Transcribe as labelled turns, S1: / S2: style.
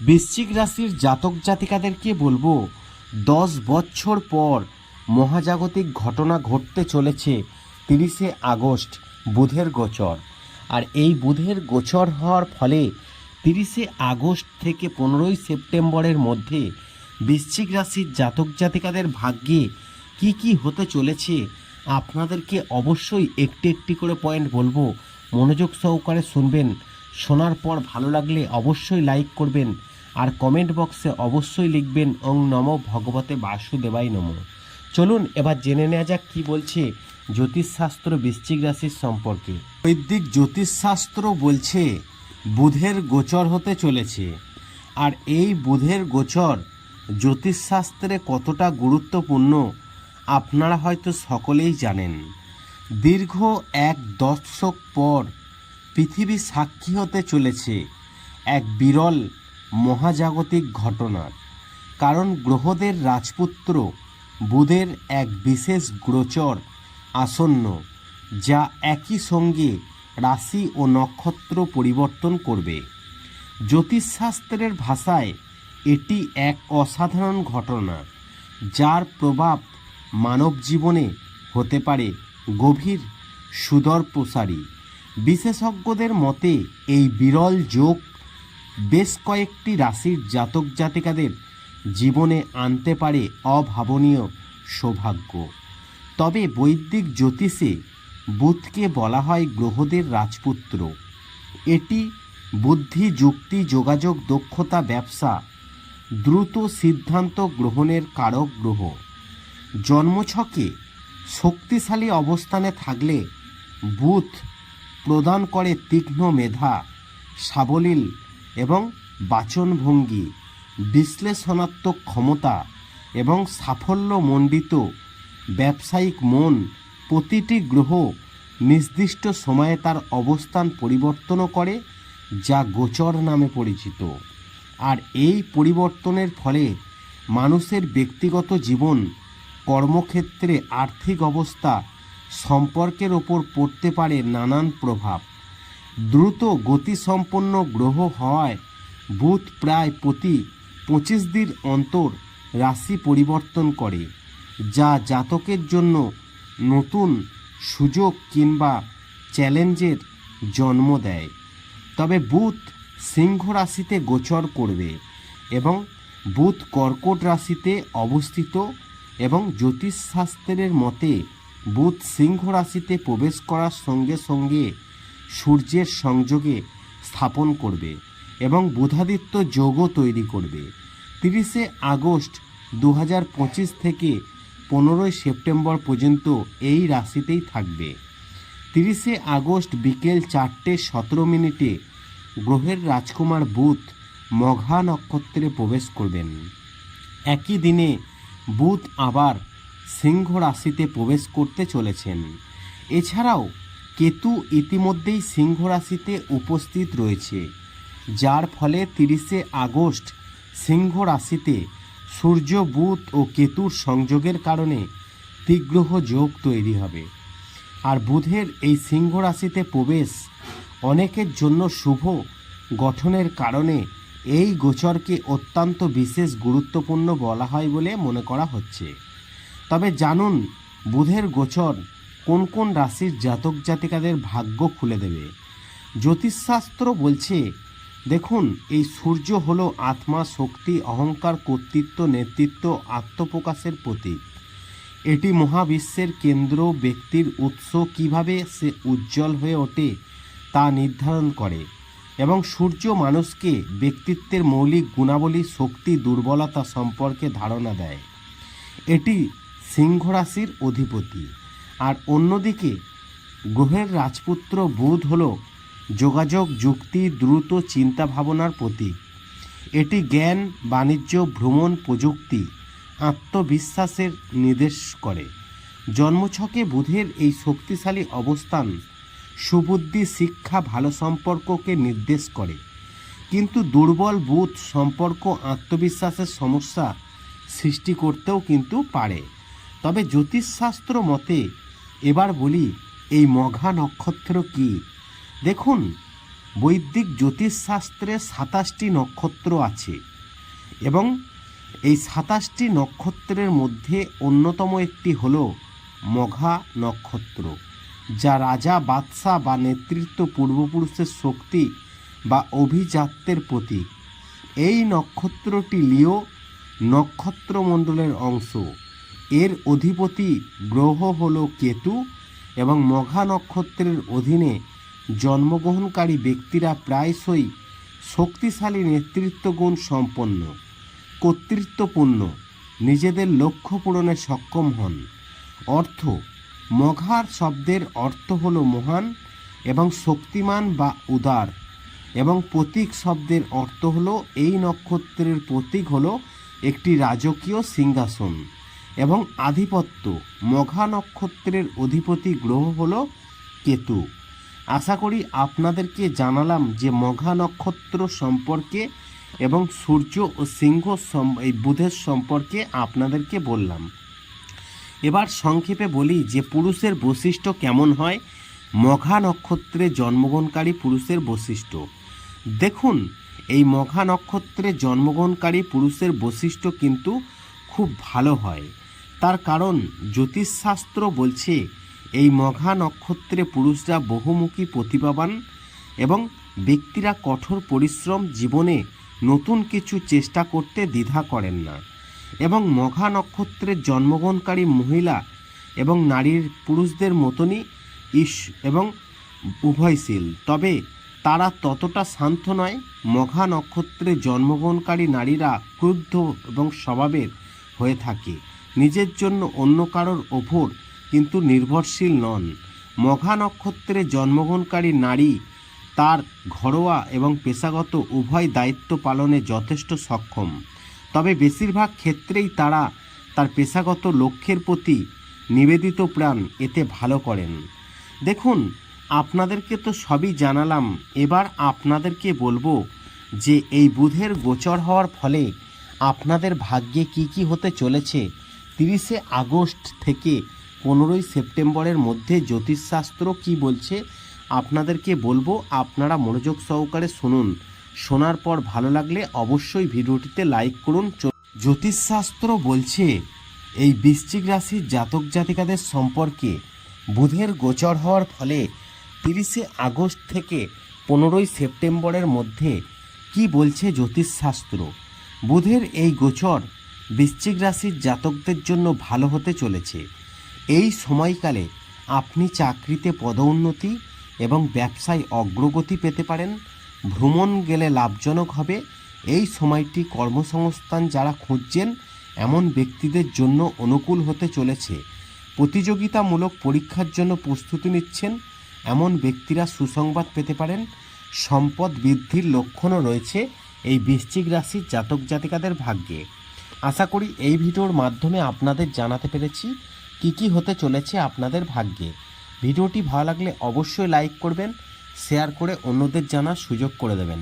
S1: বৃশ্চিক রাশির জাতক জাতিকাদেরকে বলব, দশ বছর পর মহাজাগতিক ঘটনা ঘটতে চলেছে তিরিশে আগস্ট বুধের গোচর। আর এই বুধের গোচর হওয়ার ফলে তিরিশে আগস্ট থেকে পনেরোই সেপ্টেম্বরের মধ্যে বৃশ্চিক রাশির জাতক জাতিকাদের ভাগ্যে কি কি হতে চলেছে আপনাদেরকে অবশ্যই একটি একটি করে পয়েন্ট বলব। মনোযোগ সহকারে শুনবেন। শোনার পর ভালো লাগলে অবশ্যই লাইক করবেন আর কমেন্ট বক্সে অবশ্যই লিখবেন ওং নম ভগবতে বাসুদেবাই নম। চলুন এবার জেনে নেওয়া যাক কি বলছে জ্যোতিষশাস্ত্র বৃশ্চিক রাশির সম্পর্কে। বৈদিক জ্যোতিষশাস্ত্র বলছে বুধের গোচর হতে চলেছে। আর এই বুধের গোচর জ্যোতিষশাস্ত্রে কতটা গুরুত্বপূর্ণ আপনারা হয়তো সকলেই জানেন। দীর্ঘ এক দশক পর পৃথিবী সাক্ষী হতে চলেছে এক বিরল মহাজাগতিক ঘটনার। কারণ গ্রহদের রাজপুত্র বুধের এক বিশেষ গোচর আসন্ন, যা একই সঙ্গে রাশি ও নক্ষত্র পরিবর্তন করবে। জ্যোতিষশাস্ত্রের ভাষায় এটি এক অসাধারণ ঘটনা, যার প্রভাব মানব জীবনে হতে পারে গভীর সুদর প্রসারী বিশেষজ্ঞদের মতে, এই বিরল যোগ বেশ কয়েকটি রাশির জাতক জাতিকাদের জীবনে আনতে পারে অভাবনীয় সৌভাগ্য। তবে বৈদিক জ্যোতিষে বুধকে বলা হয় গ্রহদের রাজপুত্র। এটি বুদ্ধি, যুক্তি, যোগাযোগ, দক্ষতা, ব্যবসা, দ্রুত সিদ্ধান্ত গ্রহণের কারক গ্রহ। জন্মছকে শক্তিশালী অবস্থানে থাকলে বুধ প্রদান করে তীক্ষ্ণ মেধা, সাবলীল এবং বাচনভঙ্গি, বিশ্লেষণাত্মক ক্ষমতা এবং সাফল্যমণ্ডিত ব্যবসায়িক মন প্রতিটি গ্রহ নির্দিষ্ট সময়ে তার অবস্থান পরিবর্তনও করে, যা গোচর নামে পরিচিত। আর এই পরিবর্তনের ফলে মানুষের ব্যক্তিগত জীবন, কর্মক্ষেত্রে আর্থিক অবস্থা সম্পর্কের ওপর পড়তে পারে নানান প্রভাব। দ্রুত গতিসম্পন্ন গ্রহ হওয়ায় বুধ প্রায় প্রতি পঁচিশ দিন অন্তর রাশি পরিবর্তন করে, যা জাতকের জন্য নতুন সুযোগ কিংবা চ্যালেঞ্জের জন্ম দেয়। তবে বুধ সিংহ রাশিতে গোচর করবে এবং বুধ কর্কট রাশিতে অবস্থিত এবং জ্যোতিষশাস্ত্রের মতে বুধ সিংহ রাশিতে প্রবেশ করার সঙ্গে সঙ্গে সূর্যের সংযোগে স্থাপন করবে এবং বুধাদিত্য যোগও তৈরি করবে। তিরিশে আগস্ট দু হাজার পঁচিশ থেকে পনেরোই সেপ্টেম্বর পর্যন্ত এই রাশিতেই থাকবে। তিরিশে আগস্ট বিকেল চারটে সতেরো মিনিটে গ্রহের রাজকুমার বুধ মঘা নক্ষত্রে প্রবেশ করবেন। একই দিনে বুধ আবার সিংহ রাশিতে প্রবেশ করতে চলেছেন। এছাড়াও কেতু ইতিমধ্যেই সিংহ রাশিতে উপস্থিত রয়েছে, যার ফলে তিরিশে আগস্ট সিংহ রাশিতে সূর্য, বুধ ও কেতুর সংযোগের কারণে তীগ্রহ যোগ তৈরি হবে। আর বুধের এই সিংহ রাশিতে প্রবেশ অনেকের জন্য শুভ গঠনের কারণে এই গোচরকে অত্যন্ত বিশেষ গুরুত্বপূর্ণ বলা হয় বলে মনে করা হচ্ছে। তবে জানুন, বুধের গোচর কোন কোন রাশির জাতক জাতিকাদের ভাগ্য খুলে দেবে। জ্যোতিষশাস্ত্র বলছে, দেখুন, এই সূর্য হল আত্মা, শক্তি, অহংকার, কর্তৃত্ব, নেতৃত্ব, আত্মপ্রকাশের প্রতীক। এটি মহাবিশ্বের কেন্দ্র, ব্যক্তির উৎস, কীভাবে সে উজ্জ্বল হয়ে ওঠে তা নির্ধারণ করে এবং সূর্য মানুষকে ব্যক্তিত্বের মৌলিক গুণাবলী, শক্তি, দুর্বলতা সম্পর্কে ধারণা দেয়। এটি সিংহ রাশির অধিপতি। আর অন্যদিকে গ্রহের রাজপুত্র বুধ হল যোগাযোগ, যুক্তি, দ্রুত চিন্তা ভাবনার প্রতীক। এটি জ্ঞান, বাণিজ্য, ভ্রমণ, প্রযুক্তি, আত্মবিশ্বাসের নির্দেশ করে। জন্মছকে বুধের এই শক্তিশালী অবস্থান সুবুদ্ধি, শিক্ষা, ভালো সম্পর্ককে নির্দেশ করে। কিন্তু দুর্বল বুধ সম্পর্ক, আত্মবিশ্বাসের সমস্যা সৃষ্টি করতেও কিন্তু পারে। তবে জ্যোতিষশাস্ত্র মতে, এবার বলি, এই মঘা নক্ষত্র কি? দেখুন, বৈদিক জ্যোতিষশাস্ত্রে সাতাশটি নক্ষত্র আছে এবং এই সাতাশটি নক্ষত্রের মধ্যে অন্যতম একটি হল মঘা নক্ষত্র, যা রাজা, বাদশাহ বা নেতৃত্ব পূর্বপুরুষের শক্তি বা অভিজাত্যের প্রতীক। এই নক্ষত্রটি লিও নক্ষত্রমণ্ডলের অংশ। এর অধিপতি গ্রহ হল কেতু এবং মঘা নক্ষত্রের অধীনে জন্মগ্রহণকারী ব্যক্তিরা প্রায়শই শক্তিশালী নেতৃত্বগুণ সম্পন্ন, কর্তৃত্বপূর্ণ, নিজেদের লক্ষ্য পূরণে সক্ষম হন। অর্থ, মঘার শব্দের অর্থ হল মহান এবং শক্তিমান বা উদার এবং প্রতীক শব্দের অর্থ হলো এই নক্ষত্রের প্রতীক হলো একটি রাজকীয় সিংহাসন। এবং আধিপত্য। মঘা নক্ষত্রের অধিপতি গ্রহ হল কেতু। আশা করি আপনাদেরকে জানালাম যে মঘা নক্ষত্র সম্পর্কে এবং সূর্য ও সিংহ এই বুধের সম্পর্কে আপনাদেরকে বললাম। এবার সংক্ষেপে বলি যে পুরুষের বৈশিষ্ট্য কেমন হয়। মঘা নক্ষত্রে জন্মগ্রহণকারী পুরুষের বৈশিষ্ট্য। দেখুন, এই মঘা নক্ষত্রে জন্মগ্রহণকারী পুরুষের বৈশিষ্ট্য কিন্তু খুব ভালো হয়। তার কারণ জ্যোতিষশাস্ত্র বলছে, এই মঘা নক্ষত্রে পুরুষরা বহুমুখী প্রতিভাবান এবং ব্যক্তিরা কঠোর পরিশ্রম জীবনে নতুন কিছু চেষ্টা করতে দ্বিধা করেন না। এবং মঘা নক্ষত্রের জন্মগ্রহণকারী মহিলা এবং নারীর পুরুষদের মতনই ইস এবং উভয়শীল। তবে তারা ততটা শান্ত নয়। মঘা নক্ষত্রে জন্মগ্রহণকারী নারীরা ক্রুদ্ধ এবং স্বভাবের হয়ে থাকে। নিজের জন্য অন্য কারোর ওপর কিন্তু নির্ভরশীল নন। মঘা নক্ষত্রে জন্মগ্রহণকারী নারী তার ঘরোয়া এবং পেশাগত উভয় দায়িত্ব পালনে যথেষ্ট সক্ষম। তবে বেশিরভাগ ক্ষেত্রেই তারা তার পেশাগত লক্ষ্যের প্রতি নিবেদিত প্রাণ এতে ভালো করেন। দেখুন, আপনাদেরকে তো সবই জানালাম। এবার আপনাদেরকে বলব যে এই বুধের গোচর হওয়ার ফলে আপনাদের ভাগ্যে কি কি হতে চলেছে তিরিশে আগস্ট থেকে পনেরোই সেপ্টেম্বরের মধ্যে জ্যোতিষশাস্ত্র কি বলছে আপনাদেরকে বলব, আপনারা মনোযোগ সহকারে শুনুন। শোনার পর ভালো লাগলে অবশ্যই ভিডিওটিতে লাইক করুন। জ্যোতিষশাস্ত্র বলছে, এই বৃশ্চিক রাশির জাতক জাতিকাদের সম্পর্কে বুধের গোচর হওয়ার ফলে তিরিশে আগস্ট থেকে পনেরোই সেপ্টেম্বরের মধ্যে কি বলছে জ্যোতিষশাস্ত্র? বুধের এই গোচর বৃশ্চিক রাশির জাতকদের জন্য ভালো হতে চলেছে। এই সময়কালে আপনি চাকরিতে পদোন্নতি এবং ব্যবসায় অগ্রগতি পেতে পারেন। ভ্রমণ গেলে লাভজনক হবে। এই সময়টি কর্মসংস্থান যারা খুঁজছেন, এমন ব্যক্তিদের জন্য অনুকূল হতে চলেছে। প্রতিযোগিতামূলক পরীক্ষার জন্য প্রস্তুতি নিচ্ছেন। এমন ব্যক্তিরা সুসংবাদ পেতে পারেন। সম্পদ বৃদ্ধির লক্ষণও রয়েছে এই বৃশ্চিক রাশির জাতক জাতিকাদের ভাগ্যে। আশা করি এই ভিডিওর মাধ্যমে আপনাদের জানাতে পেরেছি কি কি হতে চলেছে আপনাদের ভাগ্যে। ভিডিওটি ভালো লাগলে অবশ্যই লাইক করবেন শেয়ার করে অন্যদের জানার সুযোগ করে দেবেন।